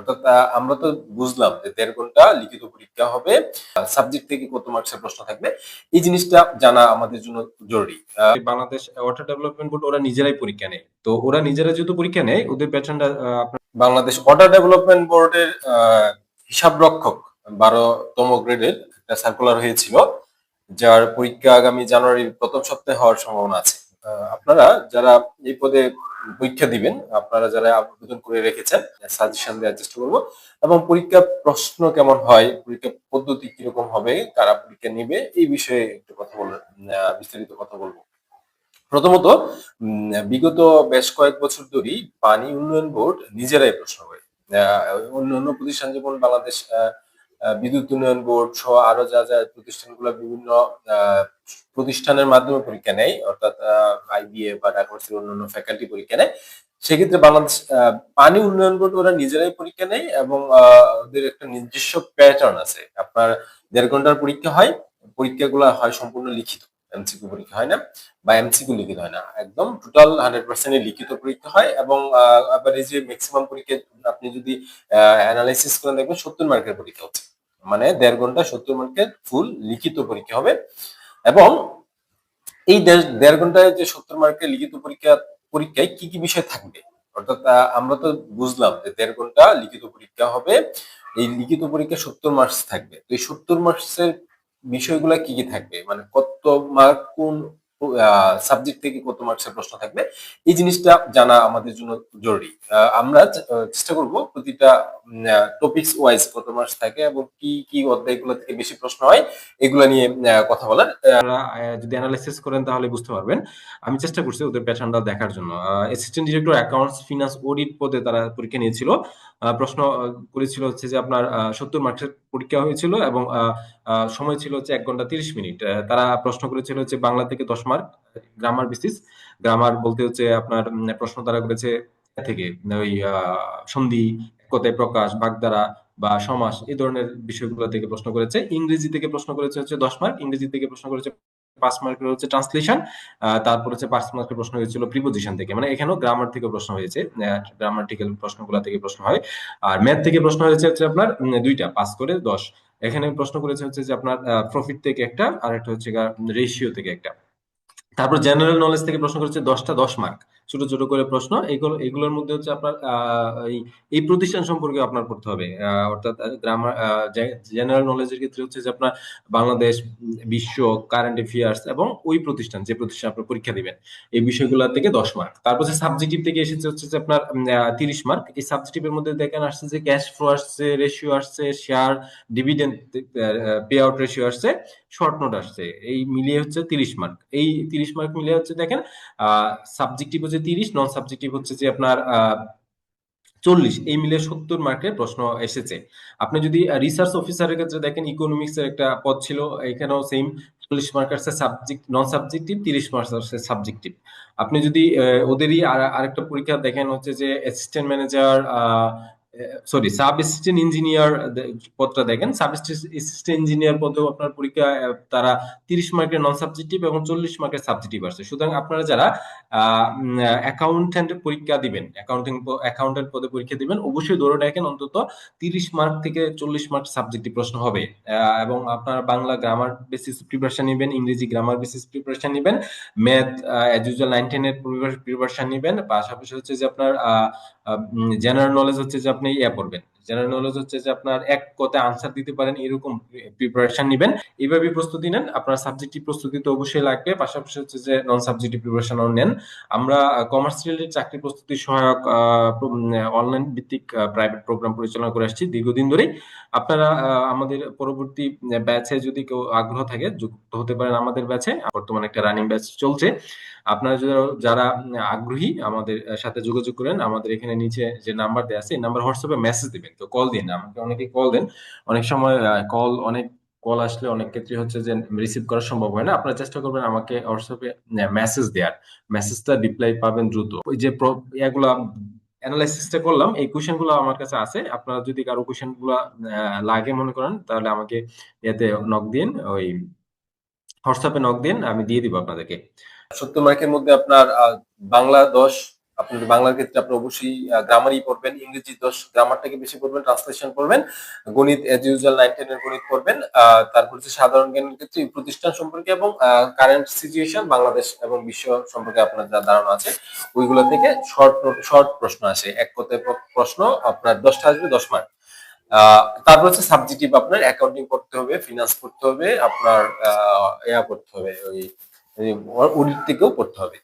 অর্থাৎ আমরা তো বুঝলাম যে দেড় ঘণ্টা লিখিত পরীক্ষা হবে সাবজেক্ট থেকে কত মার্কসের প্রশ্ন থাকবে এই জিনিসটা জানা আমাদের জন্য জরুরি। বাংলাদেশ ওয়াটার ডেভেলপমেন্ট বোর্ড ওরা নিজেরাই পরীক্ষা নেয়। তো ওরা নিজেরা যেহেতু পরীক্ষা নেয় ওদের প্যাটার্নটা বাংলাদেশ ওয়াটার ডেভেলপমেন্ট বোর্ডের আহ, হিসাব রক্ষক বারোতম গ্রেডের একটা সার্কুলার হয়েছিল যার পরীক্ষা আগামী জানুয়ারির প্রথম সপ্তাহে হওয়ার সম্ভাবনা আছে। আপনারা যারা এই পদে পরীক্ষা দিবেন, আপনারা যারা আবেদন করে রেখেছেন সাজেশন দেওয়ার চেষ্টা করব। এবং পরীক্ষা প্রশ্ন কেমন হয়, পরীক্ষা পদ্ধতি কীরকম হবে, কারা পরীক্ষা নিবে, এই বিষয়ে একটু কথা বল বিস্তারিত কথা বলব। প্রথমত বিগত বেশ কয়েক বছর ধরেই পানি উন্নয়ন বোর্ড নিজেরাই প্রশ্ন করে। অন্য অন্য প্রতিষ্ঠান যেমন বাংলাদেশ বিদ্যুৎ উন্নয়ন বোর্ড সহ আরও যা যা প্রতিষ্ঠানগুলো বিভিন্ন প্রতিষ্ঠানের মাধ্যমে পরীক্ষা নেয়, অর্থাৎ আইবিএ বা ঢাকা অন্যান্য ফ্যাকাল্টি পরীক্ষা নেয়। সেক্ষেত্রে বাংলাদেশ পানি উন্নয়ন বোর্ড ওরা নিজেরাই পরীক্ষা নেয় এবং ওদের একটা নিজস্ব প্যাটার্ন আছে। আপনার দেড় ঘণ্টার পরীক্ষা হয়, পরীক্ষাগুলো হয় সম্পূর্ণ লিখিত। এমসিকিউ পরীক্ষা হয় না বা এমসিকিউ লিখিত হয় না। একদম টোটাল হান্ড্রেড পার্সেন্ট লিখিত পরীক্ষা হয় এবং আবার এই যে ম্যাক্সিমাম পরীক্ষা আপনি যদি অ্যানালাইসিস করে দেখবেন সত্তর মার্কের পরীক্ষা হচ্ছে। মানে দেড় ঘণ্টা সত্তর মার্কের ফুল লিখিত পরীক্ষা হবে। এবং এই দেড়- ঘন্টায় যে সত্তর মার্কের লিখিত পরীক্ষা, পরীক্ষায় কি কি বিষয় থাকবে? অর্থাৎ আমরা তো বুঝলাম যে দেড় ঘণ্টা লিখিত পরীক্ষা হবে, এই লিখিত পরীক্ষা সত্তর মার্কস থাকবে। তো এই সত্তর মার্কসের বিষয়গুলো কি কি থাকবে? মানে কত মার্ক কোন সাবজেক্ট থেকে কত মার্কসের প্রশ্ন থাকবে, এই জিনিসটা জানা আমাদের জন্য জরুরি। আমরা চেষ্টা করব প্রতিটা টপিকস ওয়াইজ কত মার্কস থাকে এবং কি কি অধ্যায়গুলো থেকে বেশি প্রশ্ন হয়, এগুলো নিয়ে কথা বলার। যদি অ্যানালাইসিস করেন তাহলে বুঝতে পারবেন। আমি চেষ্টা করছি ওদের প্যাটার্নটা দেখার জন্য। Assistant director accounts finance audit পদে তারা পরীক্ষা নিয়েছিল। প্রশ্ন করেছিল হচ্ছে যে আপনার সত্তর মার্কসের পরীক্ষা হয়েছিল এবং সময় ছিল হচ্ছে এক ঘণ্টা তিরিশ মিনিট। তারা প্রশ্ন করেছিল হচ্ছে বাংলা থেকে দশ মার্ক গ্রামার বেসিস গ্রামার বলতে হচ্ছে আপনার প্রশ্ন তারা করেছে থেকে, ওই সন্ধি কথায় প্রকাশ, বাগধারা বা সমাস, এই ধরনের বিষয়গুলো থেকে প্রশ্ন করেছে। ইংরেজি থেকে প্রশ্ন করেছে হচ্ছে দশ মার্ক ইংরেজি থেকে প্রশ্ন করেছে পাঁচ মার্কের হচ্ছে ট্রান্সলেশন তারপর হচ্ছে পাঁচ মার্কের প্রশ্ন হয়েছিল প্রিপোজিশন থেকে। মানে এখানেও গ্রামার থেকে প্রশ্ন হয়েছে গ্রামাটিক্যাল প্রশ্নগুলো থেকে প্রশ্ন হয়। আর ম্যাথ থেকে প্রশ্ন হয়েছে হচ্ছে আপনার দুইটা পাস করে দশ। এখানে প্রশ্ন করেছে হচ্ছে যে আপনার প্রফিট থেকে একটা, আর একটা হচ্ছে রেশিও থেকে একটা। তারপর জেনারেল নলেজ থেকে প্রশ্ন করেছে দশটা দশ মার্ক ছোট ছোট করে প্রশ্ন। এগুলো, এগুলোর মধ্যে হচ্ছে আপনার এই প্রতিষ্ঠান সম্পর্কে আপনার পড়তে হবে। অর্থাৎ গ্রামার জেনারেল নলেজের ক্ষেত্রে হচ্ছে যে আপনার বাংলাদেশ, বিশ্ব কারেন্ট অ্যাফেয়ার্স এবং ওই প্রতিষ্ঠান, যে প্রতিষ্ঠান আপনার পরীক্ষা দিবেন, এই বিষয়গুলো থেকে দশ মার্ক তারপর হচ্ছে সাবজেক্টিভ থেকে এসেছে হচ্ছে যে আপনার তিরিশ মার্ক এই সাবজেক্টিভের মধ্যে দেখেন আসছে যে ক্যাশ ফ্লো আসছে রেশিও আসছে share dividend pay out ratio আসছে শর্ট নোট আসছে। এই মিলিয়ে হচ্ছে তিরিশ মার্ক এই তিরিশ মার্ক মিলিয়ে হচ্ছে দেখেন সাবজেক্টিভ হচ্ছে তিরিশ নন সাবজেক্টিভ হচ্ছে যে আপনার চল্লিশ। এই মিলে সত্তর মার্কের প্রশ্ন এসেছে। আপনি যদি রিসার্চ অফিসারের ক্ষেত্রে দেখেন ইকোনমিক্স এর একটা পদ ছিল, এখানেও সেম চল্লিশ মার্কার সাবজেক্ট নন সাবজেক্টিভ তিরিশ মার্কার সাবজেক্টিভ আপনি যদি ওদেরই আর- আরেকটা পরীক্ষা দেখেন হচ্ছে যে assistant manager sorry sub assistant engineer পদটা দেখেন। সাব অ্যাসিস্ট্যান্ট ইঞ্জিনিয়ার পদেও আপনার পরীক্ষা তারা তিরিশ মার্কের নন সাবজেক্টিভ এবং চল্লিশ মার্কের সাবজেক্টিভ আসছে। সুতরাং আপনারা যারা অ্যাকাউন্টেন্ট পরীক্ষা দিবেন অ্যাকাউন্টিং অ্যাকাউন্টেন্ট পদে পরীক্ষা দিবেন, অবশ্যই ধরে রাখেন অন্তত তিরিশ মার্ক থেকে চল্লিশ মার্ক সাবজেক্টিভ প্রশ্ন হবে। এবং আপনার বাংলা গ্রামার বেসিস প্রিপারেশন নেবেন, ইংরেজি গ্রামার বেসিস প্রিপারেশন নেবেন ম্যাথ অ্যাজ ইউজুয়াল নাইন টেনের প্রিপারেশন নেবেন। পাশাপাশি হচ্ছে যে আপনার জেনারেল নলেজ হচ্ছে যে আপনি ইয়ে পড়বেন জেনারেল নলেজ হচ্ছে যে আপনার এক কথায় আনসার দিতে পারেন, এরকম প্রিপারেশন নেবেন। এইভাবে প্রস্তুতি নেন। আপনার সাবজেক্টিভ প্রস্তুতি তো অবশ্যই লাগবে। পাশাপাশি হচ্ছে যে নন সাবজেক্টিভ প্রিপারেশনও নেন। আমরা কমার্স রিলেটেড চাকরি প্রস্তুতি সহায়ক অনলাইন ভিত্তিক প্রাইভেট প্রোগ্রাম পরিচালনা করে আসছি দীর্ঘদিন ধরেই। আপনারা আমাদের পরবর্তী ব্যাচে যদি কেউ আগ্রহ থাকে, যুক্ত হতে পারেন আমাদের ব্যাচে বর্তমানে একটা রানিং ব্যাচ চলছে। আপনারা যারা- আগ্রহী আমাদের সাথে যোগাযোগ করেন আমাদের এখানে নিচে যে নাম্বার দেওয়া আছে এই নাম্বার হোয়াটসঅ্যাপে মেসেজ দিবেন। তো কল দিন আমাকে অনেকে কল দেন। অনেক সময় কল অনেক কল আসলে অনেক ক্ষেত্রে হচ্ছে যে রিসিভ করা সম্ভব হয় না। আপনারা চেষ্টা করবেন আমাকে হোয়াটসঅ্যাপে মেসেজ দেওয়ার মেসেজটা রিপ্লাই পাবেন দ্রুত। ওই যে এগুলা অ্যানালাইসিসটা করলাম এই কোশ্চেনগুলো আমার কাছে আছে। আপনারা যদি কারও কোশ্চেনগুলো আহ, লাগে মনে করেন তাহলে আমাকে এতে নক দিন ওই হোয়াটসঅ্যাপে নক দিন আমি দিয়ে দিব আপনাদেরকে। সত্তর মার্কের মধ্যে আপনার বাংলা দশ আপনার বাংলার ক্ষেত্রে আপনি অবশ্যই গ্রামারই পড়বেন, ইংরেজি দশ গ্রামারটাকে বেশি পড়বেন ট্রান্সলেশন পড়বেন, গণিত এজ ইউজুয়াল নাইন টেনের গণিত পড়বেন তারপর হচ্ছে সাধারণ জ্ঞানের ক্ষেত্রে প্রতিষ্ঠান সম্পর্কে এবং কারেন্ট সিচুয়েশন বাংলাদেশ এবং বিশ্ব সম্পর্কে আপনার যা ধারণা আছে, ওইগুলো থেকে শর্ট শর্ট প্রশ্ন আসে, এক কথায় প্রশ্ন আপনার দশটা আসবে দশ মার্ক তারপর হচ্ছে সাবজেক্টিভ আপনার অ্যাকাউন্টিং করতে হবে ফিনান্স করতে হবে, আপনার ইয়া করতে হবে, ওই অডিট থেকেও পড়তে হবে।